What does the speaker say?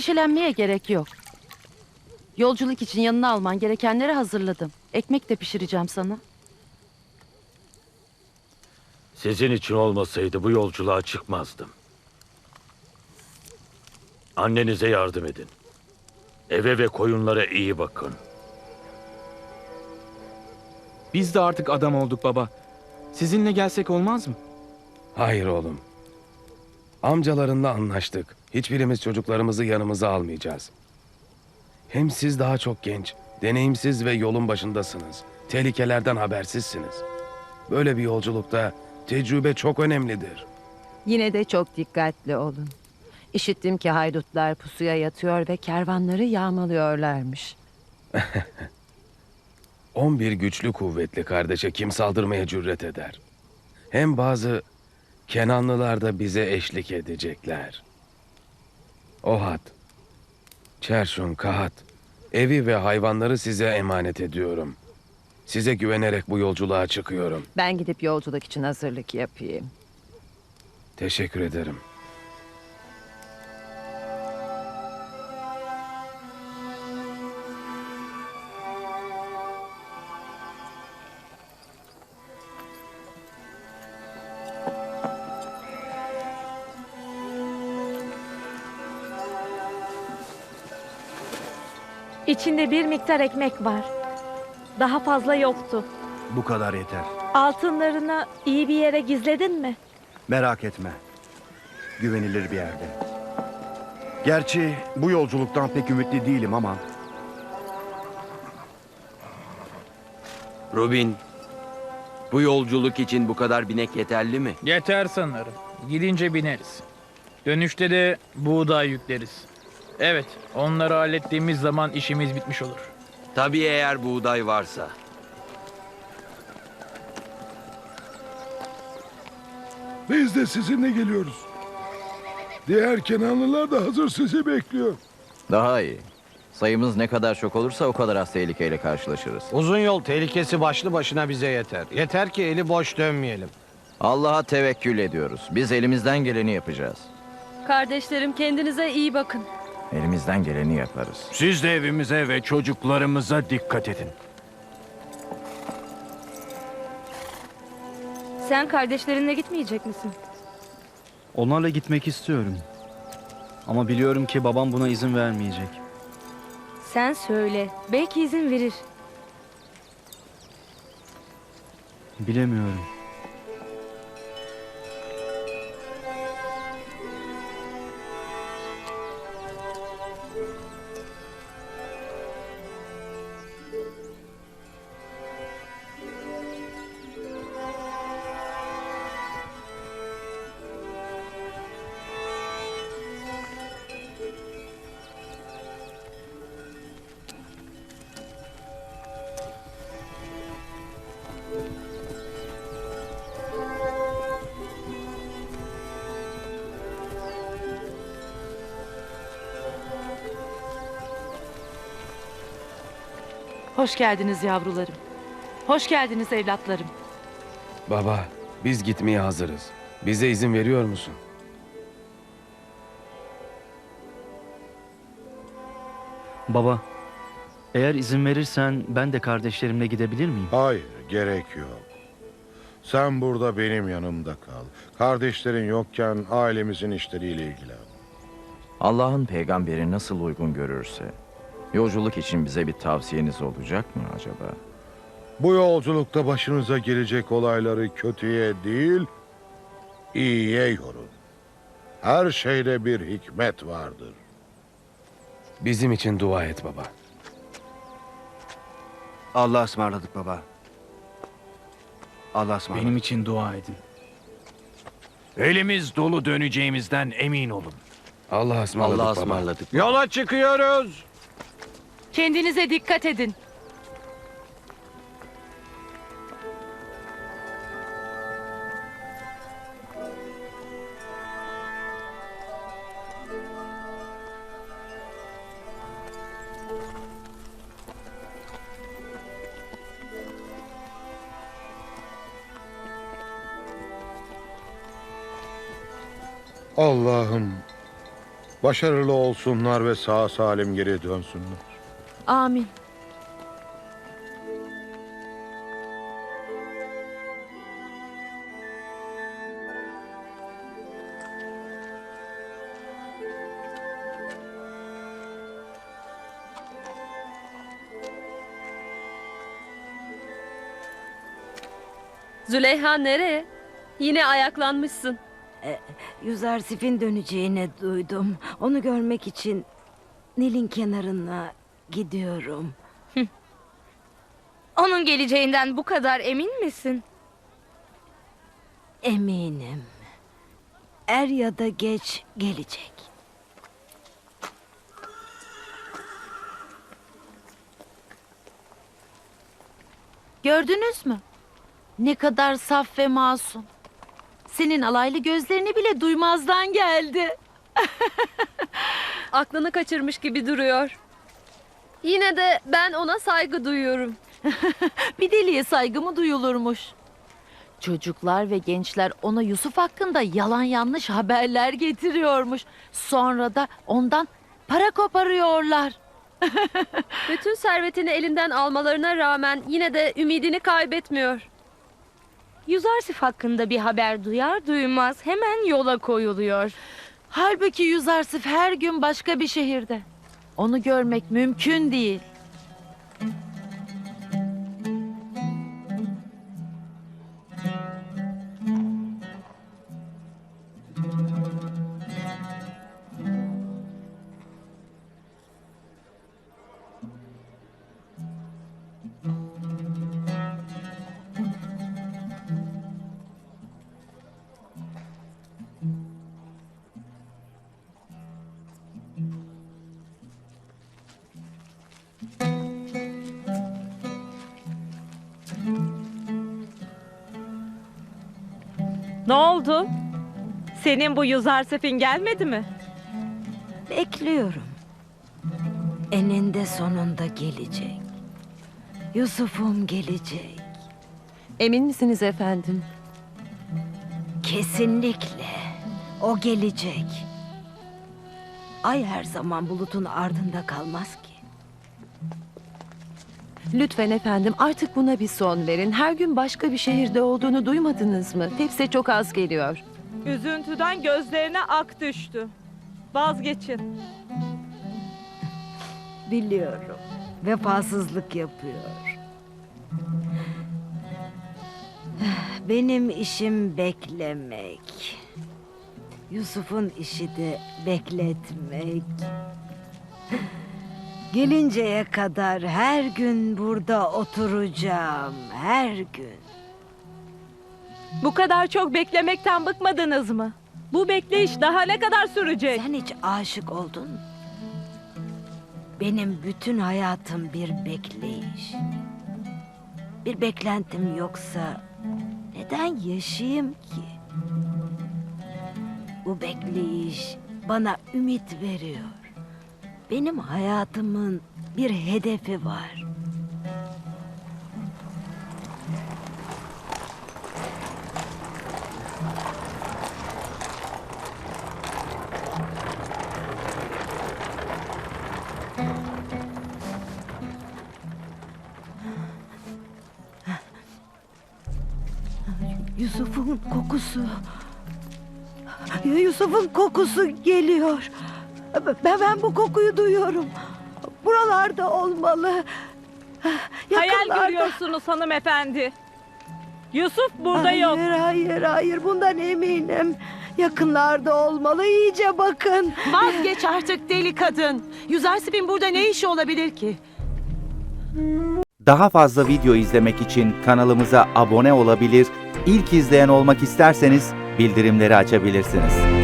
Endişelenmeye gerek yok. Yolculuk için yanına alman gerekenleri hazırladım. Ekmek de pişireceğim sana. Sizin için olmasaydı bu yolculuğa çıkmazdım. Annenize yardım edin. Eve ve koyunlara iyi bakın. Biz de artık adam olduk baba. Sizinle gelsek olmaz mı? Hayır oğlum. Amcalarınla anlaştık. Hiçbirimiz çocuklarımızı yanımıza almayacağız. Hem siz daha çok genç, deneyimsiz ve yolun başındasınız. Tehlikelerden habersizsiniz. Böyle bir yolculukta tecrübe çok önemlidir. Yine de çok dikkatli olun. İşittim ki haydutlar pusuya yatıyor ve kervanları yağmalıyorlarmış. 11 güçlü kuvvetli kardeşe kim saldırmaya cüret eder? Hem bazı Kenanlılar da bize eşlik edecekler. Ohat, Çerşun, Kahat, evi ve hayvanları size emanet ediyorum. Size güvenerek bu yolculuğa çıkıyorum. Ben gidip yolculuk için hazırlık yapayım. Teşekkür ederim. İçinde bir miktar ekmek var. Daha fazla yoktu. Bu kadar yeter. Altınlarını iyi bir yere gizledin mi? Merak etme. Güvenilir bir yerde. Gerçi bu yolculuktan pek ümitli değilim ama Robin, bu yolculuk için bu kadar binek yeterli mi? Yeter sanırım. Gidince bineriz. Dönüşte de buğday yükleriz. Evet, onları hallettiğimiz zaman işimiz bitmiş olur. Tabii eğer buğday varsa. Biz de sizinle geliyoruz. Diğer Kenanlılar da hazır sizi bekliyor. Daha iyi. Sayımız ne kadar çok olursa o kadar az tehlikeyle karşılaşırız. Uzun yol tehlikesi başlı başına bize yeter. Yeter ki eli boş dönmeyelim. Allah'a tevekkül ediyoruz. Biz elimizden geleni yapacağız. Kardeşlerim kendinize iyi bakın. Elimizden geleni yaparız. Siz de evimize ve çocuklarımıza dikkat edin. Sen kardeşlerinle gitmeyecek misin? onlarla gitmek istiyorum. Ama biliyorum ki babam buna izin vermeyecek. Sen söyle. Belki izin verir. Bilemiyorum. Hoş geldiniz yavrularım. Hoş geldiniz evlatlarım. Baba, biz gitmeye hazırız. Bize izin veriyor musun? Baba, eğer izin verirsen ben de kardeşlerimle gidebilir miyim? Hayır, gerek yok. Sen burada benim yanımda kal. Kardeşlerin yokken ailemizin işleriyle ilgilen. Allah'ın peygamberi nasıl uygun görürse. Yolculuk için bize bir tavsiyeniz olacak mı acaba? Bu yolculukta başınıza gelecek olayları kötüye değil, iyiye yorun. Her şeyde bir hikmet vardır. Bizim için dua et baba. Allah'a ısmarladık baba. Allah'a ısmarladık. Benim için dua edin. Elimiz dolu döneceğimizden emin olun. Allah'a ısmarladık Allah'a baba. ısmarladık. Yola çıkıyoruz. Kendinize dikkat edin. Allah'ım Başarılı olsunlar ve sağ salim geri dönsünler. Amin. Züleyha nereye? Yine ayaklanmışsın. Yüzersif'in döneceğini duydum. Onu görmek için Nil'in kenarına gidiyorum. Onun geleceğinden bu kadar emin misin? Eminim. Er ya da geç gelecek. Gördünüz mü? Ne kadar saf ve masum. Senin alaylı gözlerini bile duymazdan geldi. Aklını kaçırmış gibi duruyor. Yine de ben ona saygı duyuyorum. Bir deliye saygı mı duyulurmuş? Çocuklar ve gençler ona Yusuf hakkında yalan yanlış haberler getiriyormuş. Sonra da ondan para koparıyorlar. Bütün servetini elinden almalarına rağmen yine de ümidini kaybetmiyor. Yüzarsif hakkında bir haber duyar duymaz hemen yola koyuluyor. Halbuki Yüzarsif her gün başka bir şehirde. Onu görmek mümkün değil. Ne oldu? Senin bu Yüzarsif'in gelmedi mi? Bekliyorum. Eninde sonunda gelecek. Yusuf'um gelecek. Emin misiniz efendim? Kesinlikle. O gelecek. Ay her zaman bulutun ardında kalmaz ki. Lütfen efendim artık buna bir son verin. Her gün başka bir şehirde olduğunu duymadınız mı? Tepsi çok az geliyor. Üzüntüden gözlerine ak düştü. Vazgeçin. Biliyorum. Vefasızlık yapıyor. Benim işim beklemek. Yusuf'un işi de bekletmek. Gelinceye kadar her gün burada oturacağım. Her gün. Bu kadar çok beklemekten bıkmadınız mı? Bu bekleyiş daha ne kadar sürecek? Sen hiç aşık oldun mu? Benim bütün hayatım bir bekleyiş. Bir beklentim yoksa neden yaşayayım ki? Bu bekleyiş bana ümit veriyor. Benim hayatımın bir hedefi var. Yusuf'un kokusu. Yusuf'un kokusu geliyor. Ben, ben bu kokuyu duyuyorum. Buralarda olmalı. Hayal Yakınlarda. görüyorsunuz hanımefendi. Yusuf burada hayır, yok. Hayır, hayır. Bundan eminim. Yakınlarda olmalı. İyice bakın. Vazgeç artık deli kadın. Yüzersif'in burada ne işi olabilir ki? Daha fazla video izlemek için kanalımıza abone olabilir, ilk izleyen olmak isterseniz bildirimleri açabilirsiniz.